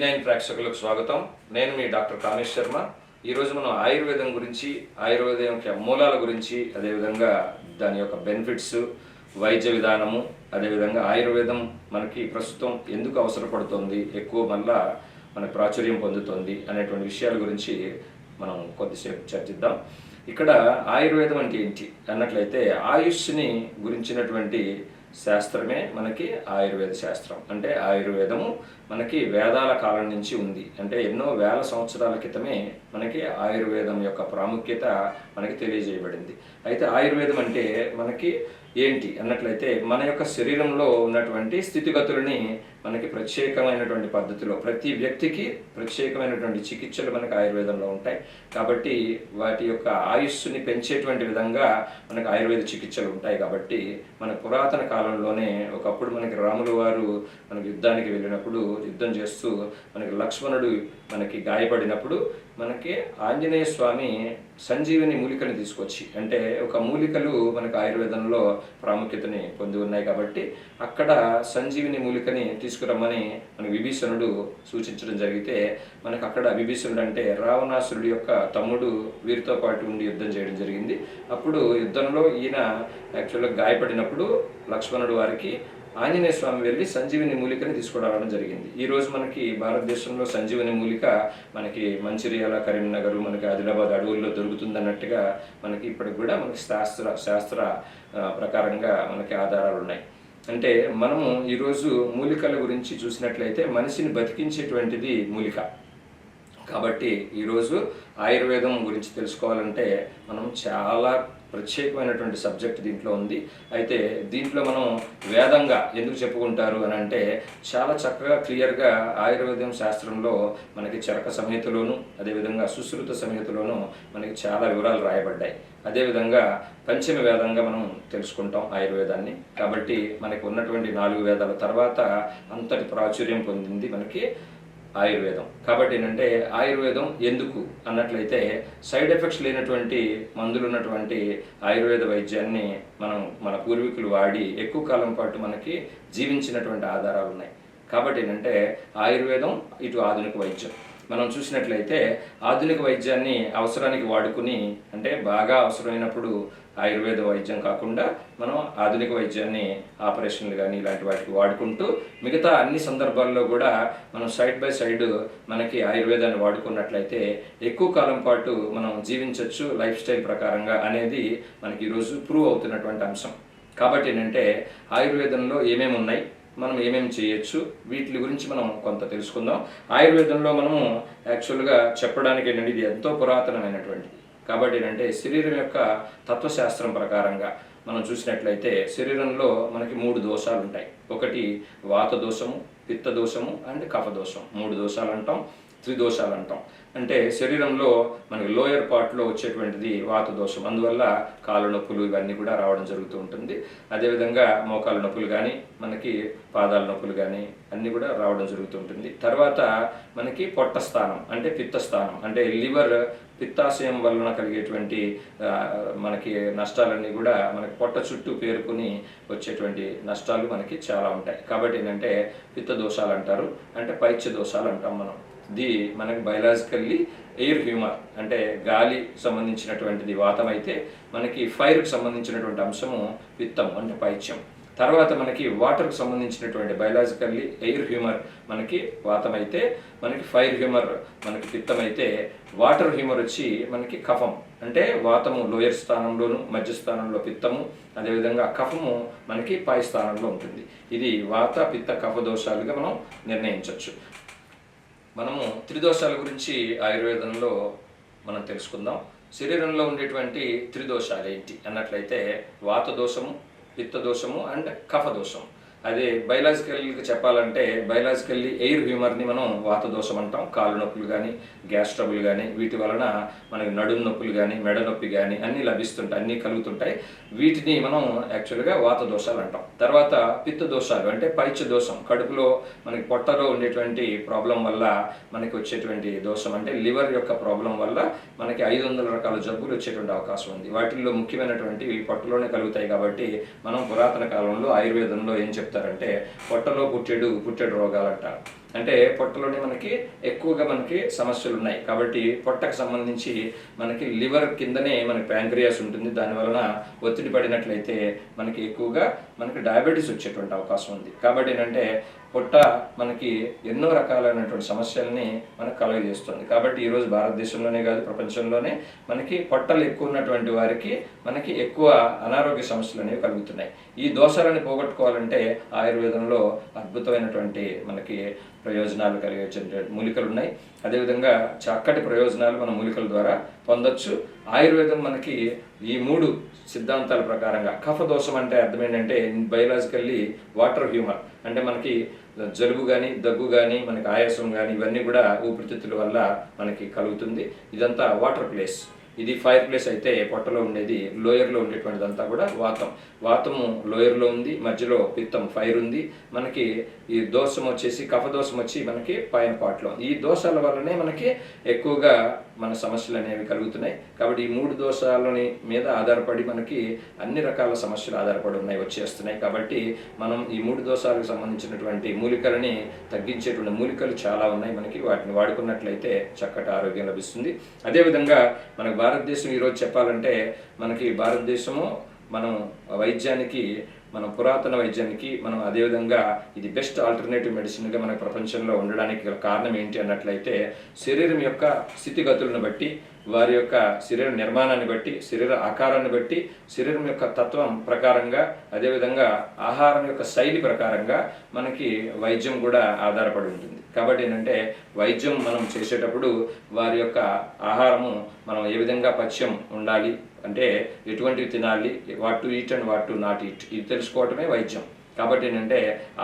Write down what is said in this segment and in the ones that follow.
Nine ప్రేక్షకులకు స్వాగతం. నేను మీ డాక్టర్ కామేష్ శర్మ. ఈరోజు మనం ఆయుర్వేదం గురించి ఆయుర్వేదం యొక్క మూలాల గురించి అదేవిధంగా దాని యొక్క బెనిఫిట్స్ వైద్య విధానము అదేవిధంగా ఆయుర్వేదం మనకి ప్రస్తుతం ఎందుకు అవసరపడుతుంది ఎక్కువ మళ్ళా మన ప్రాచుర్యం పొందుతుంది అనేటువంటి విషయాల గురించి మనం కొద్దిసేపు చర్చిద్దాం. ఇక్కడ ఆయుర్వేదం అంటే ఏంటి? అన్నట్లయితే ఆయుష్ని గురించినటువంటి శాస్త్రమే మనకి ఆయుర్వేద శాస్త్రం. అంటే ఆయుర్వేదము మనకి వేదాల కాలం నుంచి ఉంది. అంటే ఎన్నో వేల సంవత్సరాల క్రితమే మనకి ఆయుర్వేదం యొక్క ప్రాముఖ్యత మనకి తెలియజేయబడింది. అయితే ఆయుర్వేదం అంటే మనకి ఏంటి అన్నట్లయితే మన యొక్క శరీరంలో ఉన్నటువంటి స్థితిగతులని మనకి ప్రత్యేకమైనటువంటి పద్ధతిలో ప్రతి వ్యక్తికి ప్రత్యేకమైనటువంటి చికిత్సలు మనకి ఆయుర్వేదంలో ఉంటాయి. కాబట్టి వాటి యొక్క ఆయుస్సుని పెంచేటువంటి విధంగా మనకు ఆయుర్వేద చికిత్సలు ఉంటాయి. కాబట్టి మన పురాతన కాలంలోనే ఒకప్పుడు మనకి రాములు వారు మనకి యుద్ధానికి వెళ్ళినప్పుడు యుద్ధం చేస్తూ మనకి లక్ష్మణుడు మనకి గాయపడినప్పుడు మనకి ఆంజనేయ స్వామి సంజీవిని మూలికని తీసుకొచ్చి అంటే ఒక మూలికలు మనకు ఆయుర్వేదంలో ప్రాముఖ్యతని పొంది ఉన్నాయి కాబట్టి అక్కడ సంజీవిని మూలికని తీసుకురమ్మని మన విభీషణుడు సూచించడం జరిగితే మనకు అక్కడ విభీషణుడు అంటే రావణాసురుడి యొక్క తమ్ముడు వీరితో పాటు ఉండి యుద్ధం చేయడం జరిగింది. అప్పుడు యుద్ధంలో ఈయన యాక్చువల్గా గాయపడినప్పుడు లక్ష్మణుడు వారికి ఆంజనేయ స్వామి వెళ్ళి సంజీవిని మూలికని తీసుకురావడం జరిగింది. ఈ రోజు మనకి భారతదేశంలో సంజీవిని మూలిక మనకి మంచిర్యాల కరీంనగర్ మనకి ఆదిలాబాద్ అడవుల్లో దొరుకుతుందన్నట్టుగా మనకి ఇప్పటికి కూడా మనకి శాస్త్ర శాస్త్ర ప్రకారంగా మనకి ఆధారాలు ఉన్నాయి అంటే మనము ఈరోజు మూలికల గురించి చూసినట్లయితే మనిషిని బతికించేటువంటిది మూలిక. కాబట్టి ఈరోజు ఆయుర్వేదం గురించి తెలుసుకోవాలంటే మనం చాలా ప్రత్యేకమైనటువంటి సబ్జెక్ట్ దీంట్లో ఉంది. అయితే దీంట్లో మనం వేదంగా ఎందుకు చెప్పుకుంటారు అని అంటే చాలా చక్కగా క్లియర్గా ఆయుర్వేదం శాస్త్రంలో మనకి చరక సంహితలోను అదేవిధంగా సుశ్రుత సంహితలోను మనకి చాలా వివరాలు రాయబడ్డాయి. అదేవిధంగా పంచమ వేదంగా మనం తెలుసుకుంటాం ఆయుర్వేదాన్ని. కాబట్టి మనకు ఉన్నటువంటి నాలుగు వేదాల తర్వాత అంతటి ప్రాచుర్యం పొందింది మనకి ఆయుర్వేదం. కాబట్టి ఏంటంటే ఆయుర్వేదం ఎందుకు అన్నట్లయితే సైడ్ ఎఫెక్ట్స్ లేనటువంటి మందులు ఉన్నటువంటి ఆయుర్వేద వైద్యాన్ని మనం మన పూర్వీకులు వాడి ఎక్కువ కాలం పాటు మనకి జీవించినటువంటి ఆధారాలు ఉన్నాయి. కాబట్టి ఏంటంటే ఆయుర్వేదం ఇటు ఆధునిక వైద్యం. మనం చూసినట్లయితే ఆధునిక వైద్యాన్ని అవసరానికి వాడుకుని అంటే బాగా అవసరమైనప్పుడు ఆయుర్వేద వైద్యం కాకుండా మనం ఆధునిక వైద్యాన్ని ఆపరేషన్లు కానీ ఇలాంటి వాటికి వాడుకుంటూ మిగతా అన్ని సందర్భాల్లో కూడా మనం సైడ్ బై సైడ్ మనకి ఆయుర్వేదాన్ని వాడుకున్నట్లయితే ఎక్కువ కాలం పాటు మనం జీవించవచ్చు లైఫ్ స్టైల్ ప్రకారంగా అనేది మనకి ఈరోజు ప్రూవ్ అవుతున్నటువంటి అంశం. కాబట్టి ఏంటంటే ఆయుర్వేదంలో ఏమేమి ఉన్నాయి మనం ఏమేమి చేయొచ్చు వీటి గురించి మనం కొంత తెలుసుకుందాం. ఆయుర్వేదంలో మనము యాక్చువల్గా చెప్పడానికి ఏంటంటే ఇది ఎంతో పురాతనమైనటువంటిది. కాబట్టి ఏంటంటే శరీరం యొక్క తత్వశాస్త్రం ప్రకారంగా మనం చూసినట్లయితే శరీరంలో మనకి మూడు దోషాలు ఉంటాయి ఒకటి వాత దోషము పిత్త దోషము అండ్ కఫ దోషం మూడు దోషాలు అంటాం త్రిదోషాలు అంటాం అంటే శరీరంలో మనకి లోయర్ పార్ట్లో వచ్చేటువంటిది వాత దోషం అందువల్ల కాళ్ళ నొప్పులు ఇవన్నీ కూడా రావడం జరుగుతూ ఉంటుంది. అదేవిధంగా మోకాల నొప్పులు కానీ మనకి పాదాల నొప్పులు కానీ అన్నీ కూడా రావడం జరుగుతుంటుంది తర్వాత మనకి పొట్ట స్థానం అంటే పిత్తస్థానం. అంటే లివర్ పిత్తాశయం వలన కలిగేటువంటి మనకి నష్టాలన్నీ కూడా మనకి పొట్ట చుట్టూ పేరుకుని వచ్చేటువంటి నష్టాలు మనకి చాలా ఉంటాయి. కాబట్టి ఏంటంటే పిత్త దోషాలు అంటారు అంటే పైత్య దోషాలు అంటాం మనం. ది మనకి బయలాజికల్లీ ఎయిర్ హ్యూమర్ అంటే గాలి సంబంధించినటువంటిది వాతం అయితే మనకి ఫైర్కి సంబంధించినటువంటి అంశము పిత్తం అంటే పైత్యం తర్వాత మనకి వాటర్కి సంబంధించినటువంటి బయలాజికల్లీ ఎయిర్ హ్యూమర్ మనకి వాతం అయితే మనకి ఫైర్ హ్యూమర్ మనకి పిత్తం అయితే వాటర్ హ్యూమర్ వచ్చి మనకి కఫం అంటే వాతము లోయర్ స్థానంలోను మధ్య స్థానంలో పిత్తము అదేవిధంగా కఫము మనకి పై స్థానంలో ఉంటుంది. ఇది వాత పిత్త కఫ దోషాలుగా మనం నిర్ణయించవచ్చు. మనము త్రిదోషాల గురించి ఆయుర్వేదంలో మనం తెలుసుకుందాం. శరీరంలో ఉండేటువంటి త్రిదోషాలు ఏంటి అన్నట్లయితే వాత దోషము పిత్త దోషము అండ్ కఫ దోషము అదే బయలాజికల్గా చెప్పాలంటే బయలాజికల్లీ ఎయిర్ హ్యూమర్ని మనం వాత దోషం అంటాం కాళ్ళు నొప్పులు కానీ గ్యాస్ ట్రబుల్ కానీ వీటి వలన మనకి నడుము నొప్పులు కానీ మెడ నొప్పి కానీ అన్నీ లభిస్తుంటాయి అన్నీ కలుగుతుంటాయి. వీటిని మనం యాక్చువల్గా వాత దోషాలు అంటాం. తర్వాత పిత్త దోషాలు అంటే పైచ దోషం. కడుపులో మనకి పొట్టలో ఉండేటువంటి ప్రాబ్లం వల్ల మనకి వచ్చేటువంటి దోషం అంటే లివర్ యొక్క ప్రాబ్లం వల్ల మనకి ఐదు వందల రకాల జబ్బులు వచ్చేటువంటి అవకాశం ఉంది. వాటిల్లో ముఖ్యమైనటువంటి ఇవి పొట్టలోనే కలుగుతాయి కాబట్టి మనం పురాతన కాలంలో ఆయుర్వేదంలో ఏం చెప్తారంటే పొట్టలో పుట్టెడు పుట్టెడు రోగాలు అంటారు అంటే పొట్టలోనే మనకి ఎక్కువగా మనకి సమస్యలు ఉన్నాయి కాబట్టి పొట్టకు సంబంధించి మనకి లివర్ కిందనే మనకి ప్యాంక్రియాస్ ఉంటుంది. దాని వలన ఒత్తిడి పడినట్లయితే మనకి ఎక్కువగా మనకి డయాబెటీస్ వచ్చేటువంటి అవకాశం ఉంది. కాబట్టి ఏంటంటే పొట్ట మనకి ఎన్నో రకాలైనటువంటి సమస్యల్ని మనకు కలుగజేస్తుంది. కాబట్టి ఈరోజు భారతదేశంలోనే కాదు ప్రపంచంలోనే మనకి పొట్టలు ఎక్కువ ఉన్నటువంటి వారికి మనకి ఎక్కువ అనారోగ్య సమస్యలు అనేవి కలుగుతున్నాయి. ఈ దోషాలను పోగొట్టుకోవాలంటే ఆయుర్వేదంలో అద్భుతమైనటువంటి మనకి ప్రయోజనాలు కలిగే మూలికలు ఉన్నాయి అదేవిధంగా చక్కటి ప్రయోజనాలు మన మూలికల ద్వారా పొందొచ్చు. ఆయుర్వేదం మనకి ఈ మూడు సిద్ధాంతాల ప్రకారంగా కఫ దోషం అంటే అర్థం ఏంటంటే బయలాజికల్లీ వాటర్ హ్యూమర్. అంటే మనకి జలుబు కానీ దగ్గు కానీ మనకి ఆయాసం కానీ ఇవన్నీ కూడా ఊపిరితిత్తుల వల్ల మనకి కలుగుతుంది. ఇదంతా వాటర్ ప్లేస్. ఇది ఫైర్ ప్లేస్ అయితే పొట్టలో ఉండేది లోయర్లో ఉండేటువంటిదంతా కూడా వాతం. వాతము లోయర్లో ఉంది మధ్యలో పిత్తం ఫైర్ ఉంది. మనకి ఈ దోషం వచ్చేసి కఫ దోషం వచ్చి మనకి పైన పాటలో ఈ దోషాల వల్లనే మనకి ఎక్కువగా మన సమస్యలు అనేవి కలుగుతున్నాయి. కాబట్టి ఈ మూడు దోషాలని మీద ఆధారపడి మనకి అన్ని రకాల సమస్యలు ఆధారపడి ఉన్నాయి వచ్చేస్తున్నాయి. కాబట్టి మనం ఈ మూడు దోషాలకు సంబంధించినటువంటి మూలికలని తగ్గించేటువంటి మూలికలు చాలా ఉన్నాయి. మనకి వాటిని వాడుకున్నట్లయితే చక్కటి ఆరోగ్యం లభిస్తుంది. అదేవిధంగా మనకు భారతదేశం ఈరోజు చెప్పాలంటే మనకి భారతదేశము మనం వైద్యానికి మనం పురాతన వైద్యానికి మనం అదేవిధంగా ఇది బెస్ట్ ఆల్టర్నేటివ్ మెడిసిన్గా మన ప్రపంచంలో ఉండడానికి గల కారణం ఏంటి అన్నట్లయితే శరీరం యొక్క స్థితిగతులను బట్టి వారి యొక్క శరీర నిర్మాణాన్ని బట్టి శరీర ఆకారాన్ని బట్టి శరీరం యొక్క తత్వం ప్రకారంగా అదేవిధంగా ఆహారం యొక్క శైలి ప్రకారంగా మనకి వైద్యం కూడా ఆధారపడి ఉంటుంది. కాబట్టి ఏంటంటే వైద్యం మనం చేసేటప్పుడు వారి యొక్క ఆహారము మనం ఏ విధంగా పథ్యం ఉండాలి అంటే ఎటువంటివి తినాలి what to eat and what to not eat ఇది తెలుసుకోవటమే వైద్యం. కాబట్టి ఏంటంటే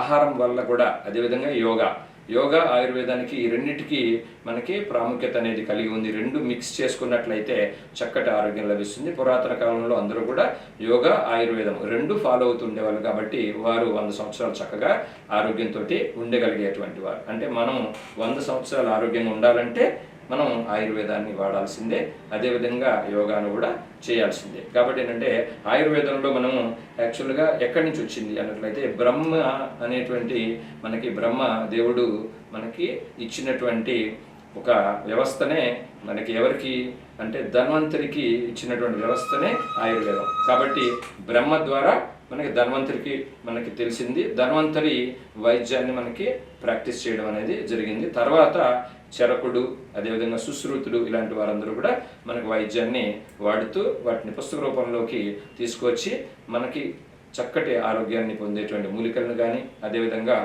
ఆహారం వల్ల కూడా అదేవిధంగా యోగా. యోగా ఆయుర్వేదానికి ఈ రెండింటికి మనకి ప్రాముఖ్యత అనేది కలిగి ఉంది. రెండు మిక్స్ చేసుకున్నట్లయితే చక్కటి ఆరోగ్యం లభిస్తుంది. పురాతన కాలంలో అందరూ కూడా యోగా ఆయుర్వేదం రెండు ఫాలో అవుతుండేవాళ్ళు కాబట్టి వారు వంద సంవత్సరాలు చక్కగా ఆరోగ్యంతో ఉండగలిగేటువంటి వారు. అంటే మనం వంద సంవత్సరాలు ఆరోగ్యంగా ఉండాలంటే మనం ఆయుర్వేదాన్ని వాడాల్సిందే అదేవిధంగా యోగాను కూడా చేయాల్సిందే. కాబట్టి ఏంటంటే ఆయుర్వేదంలో మనము యాక్చువల్గా ఎక్కడి నుంచి వచ్చింది అన్నట్లయితే బ్రహ్మ అనేటువంటి మనకి బ్రహ్మ దేవుడు మనకి ఇచ్చినటువంటి ఒక వ్యవస్థనే మనకి ఎవరికి అంటే ధన్వంతరికి ఇచ్చినటువంటి వ్యవస్థనే ఆయుర్వేదం. కాబట్టి బ్రహ్మ ద్వారా మనకి ధన్వంతరికి మనకి తెలిసింది. ధన్వంతరి వైద్యాన్ని మనకి ప్రాక్టీస్ చేయడం అనేది జరిగింది. తర్వాత చరకుడు అదేవిధంగా సుశ్రుతుడు ఇలాంటి వారందరూ కూడా మనకి వైద్యాన్ని వాడుతూ వాటిని పుస్తక రూపంలోకి తీసుకొచ్చి మనకి చక్కటి ఆరోగ్యాన్ని పొందేటువంటి మూలికలను కానీ అదేవిధంగా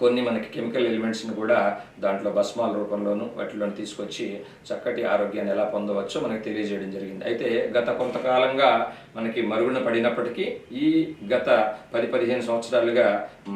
కొన్ని మనకి కెమికల్ ఎలిమెంట్స్ని కూడా దాంట్లో భస్మాల రూపంలోనూ వాటిలోని తీసుకొచ్చి చక్కటి ఆరోగ్యాన్ని ఎలా పొందవచ్చో మనకి తెలియజేయడం జరిగింది. అయితే గత కొంతకాలంగా మనకి మరుగున పడినప్పటికీ ఈ గత పది పదిహేను సంవత్సరాలుగా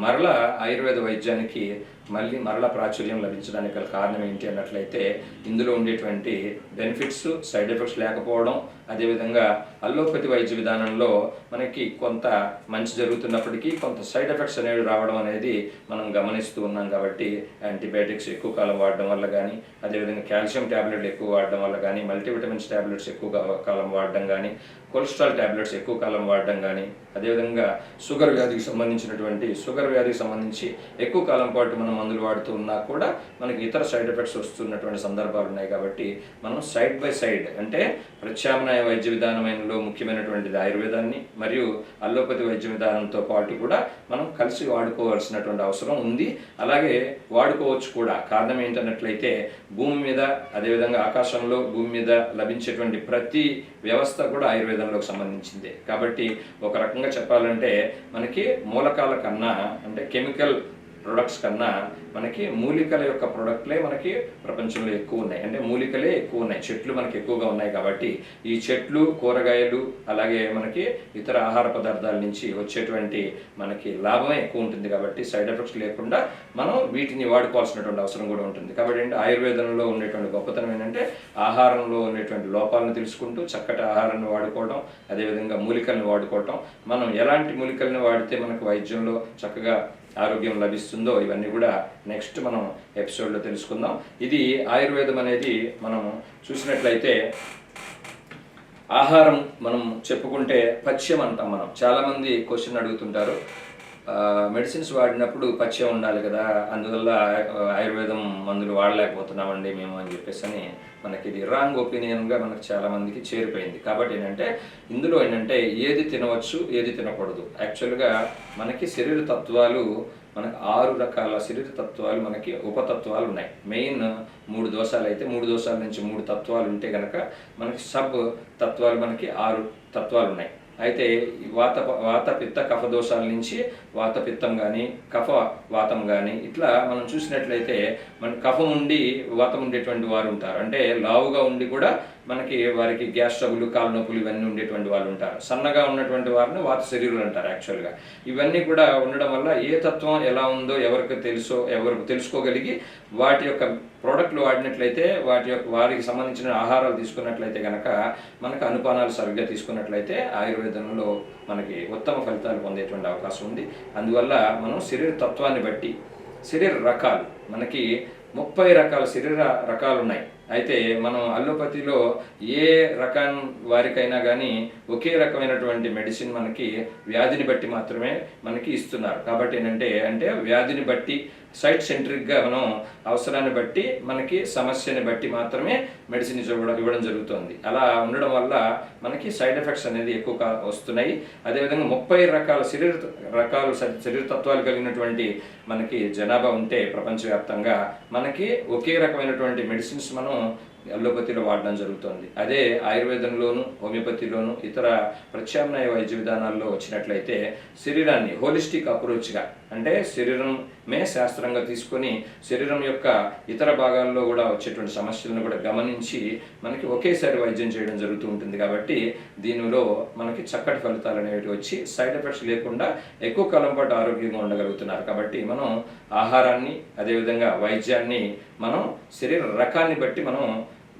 మరల ఆయుర్వేద వైద్యానికి మళ్ళీ మరల ప్రాచుర్యం లభించడానికి గల కారణం ఏంటి అన్నట్లయితే ఇందులో ఉండేటువంటి బెనిఫిట్స్ సైడ్ ఎఫెక్ట్స్ లేకపోవడం అదేవిధంగా అల్లోపతి వైద్య విధానంలో మనకి కొంత మంచి జరుగుతున్నప్పటికీ కొంత సైడ్ ఎఫెక్ట్స్ అనేవి రావడం అనేది మనం గమనిస్తూ ఉన్నాం కాబట్టి యాంటీబయాటిక్స్ ఎక్కువ కాలం వాడడం వల్ల కానీ అదేవిధంగా కాల్షియం ట్యాబ్లెట్లు ఎక్కువ వాడడం వల్ల కానీ మల్టీవిటమిన్స్ ట్యాబ్లెట్స్ ఎక్కువ కాలం వాడడం కానీ కొలెస్ట్రాల్ ట్యాబ్లెట్స్ ఎక్కువ కాలం వాడడం కానీ అదేవిధంగా షుగర్ వ్యాధికి సంబంధించినటువంటి షుగర్ వ్యాధికి సంబంధించి ఎక్కువ కాలం పాటు మనం మందులు వాడుతూ ఉన్నా కూడా మనకి ఇతర సైడ్ ఎఫెక్ట్స్ వస్తున్నటువంటి సందర్భాలు ఉన్నాయి కాబట్టి మనం సైడ్ బై సైడ్ అంటే ప్రత్యామ్నాయ వైద్య విధానమైనలో ముఖ్యమైనటువంటిది ఆయుర్వేదాన్ని మరియు అల్లోపతి వైద్య విధానంతో పాటు కూడా మనం కలిసి వాడుకోవాల్సినటువంటి అవసరం ఉంది. అలాగే వాడుకోవచ్చు కూడా. కారణం ఏంటన్నట్లయితే భూమి మీద అదేవిధంగా ఆకాశంలో భూమి మీద లభించేటువంటి ప్రతి వ్యవస్థ కూడా ఆయుర్వేదంలోకి సంబంధించిందే. కాబట్టి ఒక రకంగా చెప్పాలంటే మనకి మూలకాల కన్నా అంటే కెమికల్ ప్రొడక్ట్స్ కన్నా మనకి మూలికల యొక్క ప్రొడక్ట్లే మనకి ప్రపంచంలో ఎక్కువ ఉన్నాయి. అంటే మూలికలే ఎక్కువ ఉన్నాయి. చెట్లు మనకి ఎక్కువగా ఉన్నాయి కాబట్టి ఈ చెట్లు కూరగాయలు అలాగే మనకి ఇతర ఆహార పదార్థాల నుంచి వచ్చేటువంటి మనకి లాభమే ఎక్కువ ఉంటుంది కాబట్టి సైడ్ ఎఫెక్ట్స్ లేకుండా మనం వీటిని వాడుకోవాల్సినటువంటి అవసరం కూడా ఉంటుంది. కాబట్టి అంటే ఆయుర్వేదంలో ఉండేటువంటి గొప్పతనం ఏంటంటే ఆహారంలో ఉండేటువంటి లోపాలను తెలుసుకుంటూ చక్కటి ఆహారాన్ని వాడుకోవడం అదేవిధంగా మూలికలను వాడుకోవటం. మనం ఎలాంటి మూలికలను వాడితే మనకు వైద్యంలో చక్కగా ఆరోగ్యం లభిస్తుందో ఇవన్నీ కూడా నెక్స్ట్ మనం ఎపిసోడ్లో తెలుసుకుందాం. ఇది ఆయుర్వేదం అనేది మనం చూసినట్లయితే ఆహారం మనం చెప్పుకుంటే పథ్యం అంటాం మనం. చాలామంది క్వశ్చన్ అడుగుతుంటారు. మెడిసిన్స్ వాడినప్పుడు పచ్చయం ఉండాలి కదా అందువల్ల ఆయుర్వేదం మందులు వాడలేకపోతున్నామండి మేము అని చెప్పేసి అని మనకి ఇది రాంగ్ ఒపీనియన్గా మనకు చాలా మందికి చేరిపోయింది. కాబట్టి ఏంటంటే ఇందులో ఏంటంటే ఏది తినవచ్చు ఏది తినకూడదు. యాక్చువల్గా మనకి శరీర తత్వాలు మనకు ఆరు రకాల శరీర తత్వాలు మనకి ఉపతత్వాలు ఉన్నాయి. మెయిన్ మూడు దోషాలు అయితే మూడు దోషాల నుంచి మూడు తత్వాలు ఉంటే కనుక మనకి సబ్ తత్వాలు మనకి ఆరు తత్వాలు ఉన్నాయి. అయితే వాత వాత పిత్త కఫ దోషాల నుంచి వాత పిత్తం కానీ కఫ వాతం కానీ ఇట్లా మనం చూసినట్లయితే మన కఫం ఉండి వాతం ఉండేటువంటి వారు ఉంటారు. అంటే లావుగా ఉండి కూడా మనకి వారికి గ్యాస్ ట్రబుల్ కాలు నొప్పులు ఇవన్నీ ఉండేటువంటి వాళ్ళు ఉంటారు. సన్నగా ఉన్నటువంటి వారిని వాత శరీరులు అంటారు యాక్చువల్గా ఇవన్నీ కూడా ఉండడం వల్ల ఏ తత్వం ఎలా ఉందో ఎవరికి తెలుసో ఎవరికి తెలుసుకోగలిగి వాటి యొక్క ప్రోడక్ట్లు వాడినట్లయితే వాటి యొక్క వారికి సంబంధించిన ఆహారాలు తీసుకున్నట్లయితే కనుక మనకు అనుపానాలు సరిగ్గా తీసుకున్నట్లయితే ఆయుర్వేదంలో మనకి ఉత్తమ ఫలితాలు పొందేటువంటి అవకాశం ఉంది. అందువల్ల మనం శరీర తత్వాన్ని బట్టి శరీర రకాలు మనకి ముప్పై రకాల శరీర రకాలు ఉన్నాయి. అయితే మనం అల్లోపతిలో ఏ రకం వారికైనా కానీ ఒకే రకమైనటువంటి మెడిసిన్ మనకి వ్యాధిని బట్టి మాత్రమే మనకి ఇస్తున్నారు. కాబట్టి ఏంటంటే అంటే వ్యాధిని బట్టి సైట్ సెంట్రిక్గా మనం అవసరాన్ని బట్టి మనకి సమస్యని బట్టి మాత్రమే మెడిసిన్ ఇవ్వడం ఇవ్వడం జరుగుతుంది. అలా ఉండడం వల్ల మనకి సైడ్ ఎఫెక్ట్స్ అనేది ఎక్కువ వస్తున్నాయి. అదేవిధంగా ముప్పై రకాల శరీర రకాలు శరీరతత్వాలు శరీర తత్వాలు కలిగినటువంటి మనకి జనాభా ఉంటే ప్రపంచవ్యాప్తంగా మనకి ఒకే రకమైనటువంటి మెడిసిన్స్ మనం అల్లోపతిలో వాడడం జరుగుతుంది. అదే ఆయుర్వేదంలోను హోమియోపతిలోను ఇతర ప్రత్యామ్నాయ వైద్య విధానాల్లో వచ్చినట్లయితే శరీరాన్ని హోలిస్టిక్ అప్రోచ్గా అంటే శరీరమే శాస్త్రంగా తీసుకొని శరీరం యొక్క ఇతర భాగాల్లో కూడా వచ్చేటువంటి సమస్యలను కూడా గమనించి మనకి ఒకేసారి వైద్యం చేయడం జరుగుతూ ఉంటుంది కాబట్టి దీనిలో మనకి చక్కటి ఫలితాలు అనేవి వచ్చి సైడ్ ఎఫెక్ట్స్ లేకుండా ఎక్కువ కాలం పాటు ఆరోగ్యంగా ఉండగలుగుతున్నారు. కాబట్టి మనం ఆహారాన్ని అదేవిధంగా వైద్యాన్ని మనం శరీర రకాన్ని బట్టి మనం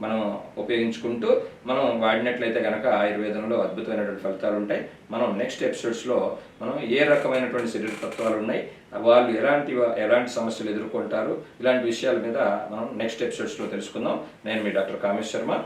మనం ఉపయోగించుకుంటూ మనం వాడినట్లయితే కనుక ఆయుర్వేదంలో అద్భుతమైనటువంటి ఫలితాలు ఉంటాయి. మనం నెక్స్ట్ ఎపిసోడ్స్లో మనం ఏ రకమైనటువంటి శరీర తత్వాలు ఉన్నాయి వాళ్ళు ఎలాంటి ఎలాంటి సమస్యలు ఎదుర్కొంటారు ఇలాంటి విషయాల మీద మనం నెక్స్ట్ ఎపిసోడ్స్లో తెలుసుకుందాం. నేను మీ డాక్టర్ కామేశ్ శర్మ